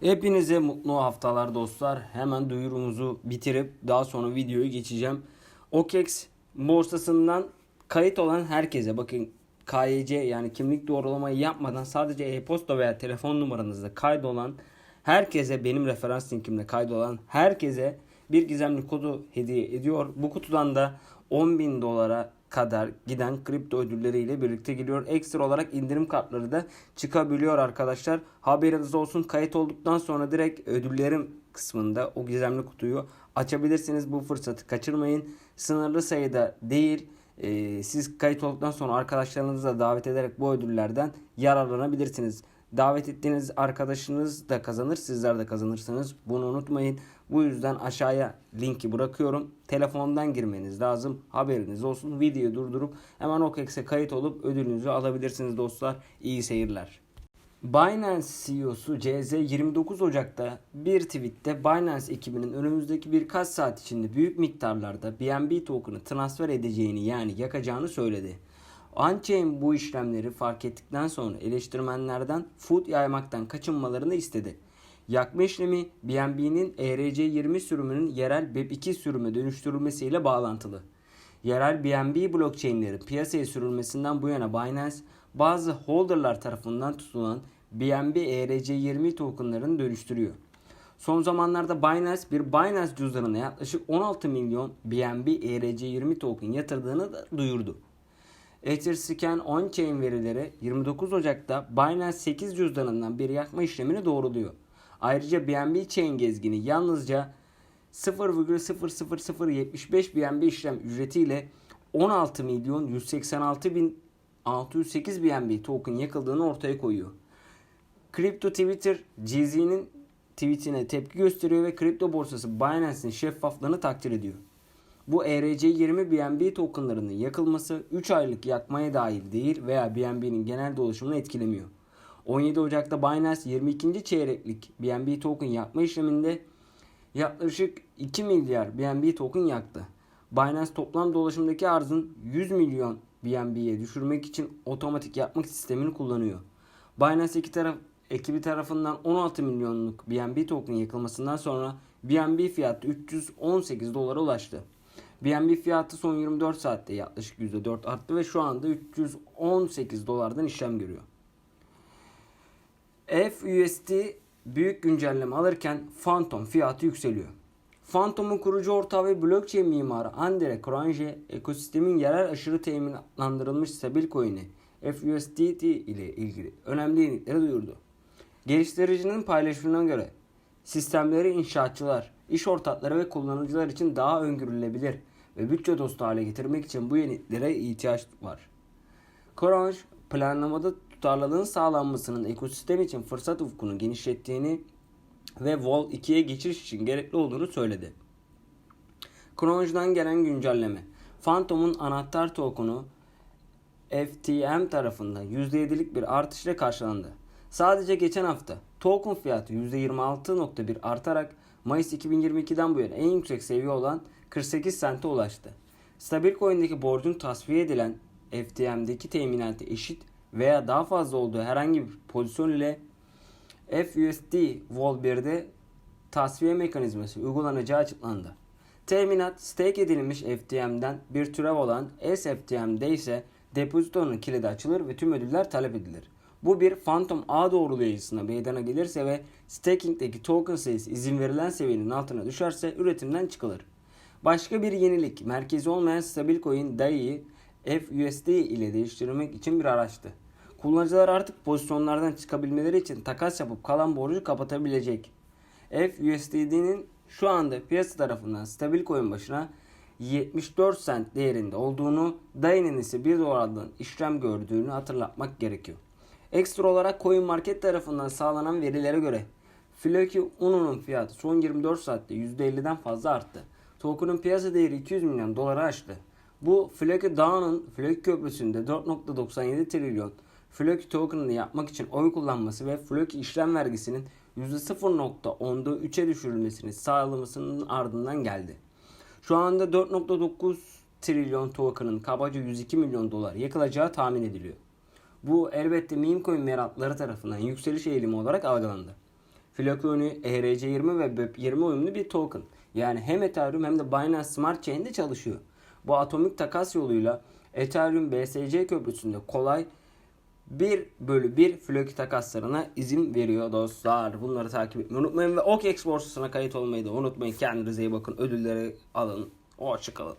Hepinize mutlu haftalar dostlar. Hemen duyurumuzu bitirip daha sonra videoyu geçeceğim. OKEX borsasından kayıt olan herkese bakın KYC yani kimlik doğrulamayı yapmadan sadece e-posta veya telefon numaranızda kaydolan herkese benim referans linkimle kaydolan herkese bir gizemli kodu hediye ediyor. Bu kutudan da 10.000 dolara kadar giden kripto ödülleriyle birlikte geliyor. Ekstra olarak indirim kartları da çıkabiliyor arkadaşlar. Haberiniz olsun. Kayıt olduktan sonra direkt ödüllerim kısmında o gizemli kutuyu açabilirsiniz. Bu fırsatı kaçırmayın. Sınırlı sayıda değil. Ee, siz kayıt olduktan sonra arkadaşlarınızı da davet ederek bu ödüllerden yararlanabilirsiniz. Davet ettiğiniz arkadaşınız da kazanır, sizler de kazanırsınız. Bunu unutmayın. Bu yüzden aşağıya linki bırakıyorum. Telefondan girmeniz lazım. Haberiniz olsun. Videoyu durdurup hemen OKEX'e kayıt olup ödülünüzü alabilirsiniz dostlar. İyi seyirler. Binance CEO'su CZ 29 Ocak'ta bir tweette Binance ekibinin önümüzdeki birkaç saat içinde büyük miktarlarda BNB token'ı transfer edeceğini yani yakacağını söyledi. Unchain bu işlemleri fark ettikten sonra eleştirmenlerden food yaymaktan kaçınmalarını istedi. Yakma işlemi BNB'nin ERC20 sürümünün yerel BEP2 sürüme dönüştürülmesiyle bağlantılı. Yerel BNB blockchain'lerin piyasaya sürülmesinden bu yana Binance bazı holderlar tarafından tutulan BNB ERC20 tokenlarını dönüştürüyor. Son zamanlarda Binance bir Binance cüzdanına yaklaşık 16 milyon BNB ERC20 token yatırdığını da duyurdu. Etherscan on-chain verileri 29 Ocak'ta Binance 8 cüzdanından bir yakma işlemini doğruluyor. Ayrıca BNB chain gezgini yalnızca 0,00075 BNB işlem ücretiyle 16 milyon 186 bin 608 BNB token yakıldığını ortaya koyuyor. Kripto Twitter GZ'nin tweetine tepki gösteriyor ve kripto borsası Binance'in şeffaflığını takdir ediyor. Bu E ERC20 BNB tokenlarının yakılması 3 aylık yakmaya dahil değil veya BNB'nin genel dolaşımını etkilemiyor. 17 Ocak'ta Binance 22. çeyreklik BNB token yakma işleminde yaklaşık 2 milyar BNB token yaktı. Binance toplam dolaşımdaki arzın 100 milyon BNB'ye düşürmek için otomatik yakma sistemini kullanıyor. Binance iki taraf, ekibi tarafından 16 milyonluk BNB token yakılmasından sonra BNB fiyatı 318 dolara ulaştı. BNB fiyatı son 24 saatte yaklaşık %4 arttı ve şu anda 318 dolardan işlem görüyor. FUSD büyük güncelleme alırken Phantom fiyatı yükseliyor. Phantom'un kurucu ortağı ve blockchain mimarı Andre Cronje ekosistemin yerel aşırı teminatlandırılmış stabil coin'i FUSDT ile ilgili önemli yenilikleri duyurdu. Geliştiricinin paylaşımına göre sistemleri inşaatçılar, iş ortakları ve kullanıcılar için daha öngörülebilir ve bütçe dostu hale getirmek için bu yeniliklere ihtiyaç var. Cronje planlamada tutarlılığın sağlanmasının ekosistem için fırsat ufkunu genişlettiğini ve Vol 2'ye geçiş için gerekli olduğunu söyledi. Cronge'dan gelen güncelleme. Phantom'un anahtar token'u FTM tarafından %7'lik bir artışla karşılandı. Sadece geçen hafta token fiyatı %26.1 artarak Mayıs 2022'den bu yana en yüksek seviye olan 48 sente ulaştı. Stablecoin'deki borcun tasfiye edilen FTM'deki teminatı eşit veya daha fazla olduğu herhangi bir pozisyon ile FUSD Vol 1'de tasfiye mekanizması uygulanacağı açıklandı. Teminat stake edilmiş FTM'den bir türev olan SFTM'de ise depozitonun kilidi açılır ve tüm ödüller talep edilir. Bu bir Phantom A doğrulayıcısına meydana gelirse ve staking'deki token sayısı izin verilen seviyenin altına düşerse üretimden çıkılır. Başka bir yenilik merkezi olmayan stablecoin DAI'yi FUSD ile değiştirmek için bir araçtı. Kullanıcılar artık pozisyonlardan çıkabilmeleri için takas yapıp kalan borcu kapatabilecek. FUSD'nin şu anda piyasa tarafından stabil coin başına 74 cent değerinde olduğunu, DAI'nin ise 1 dolardan işlem gördüğünü hatırlatmak gerekiyor. Ekstra olarak Coin Market tarafından sağlanan verilere göre Floki Uno'nun fiyatı son 24 saatte %50'den fazla arttı. Token'ın piyasa değeri 200 milyon dolara aştı. Bu Floki Dağı'nın Floki Köprüsü'nde 4.97 trilyon Floki token'ını yapmak için oy kullanması ve Floki işlem vergisinin %0.10'da 3'e düşürülmesini sağlamasının ardından geldi. Şu anda 4.9 trilyon token'ın kabaca 102 milyon dolar yakılacağı tahmin ediliyor. Bu elbette meme coin merakları tarafından yükseliş eğilimi olarak algılandı. Floconi, ERC20 ve BEP20 uyumlu bir token. Yani hem Ethereum hem de Binance Smart Chain'de çalışıyor. Bu atomik takas yoluyla Ethereum BSC köprüsünde kolay 1 bölü 1 Floki takaslarına izin veriyor dostlar. Bunları takip etmeyi unutmayın ve OKEX borsasına kayıt olmayı da unutmayın. Kendinize iyi bakın. Ödülleri alın. Hoşçakalın.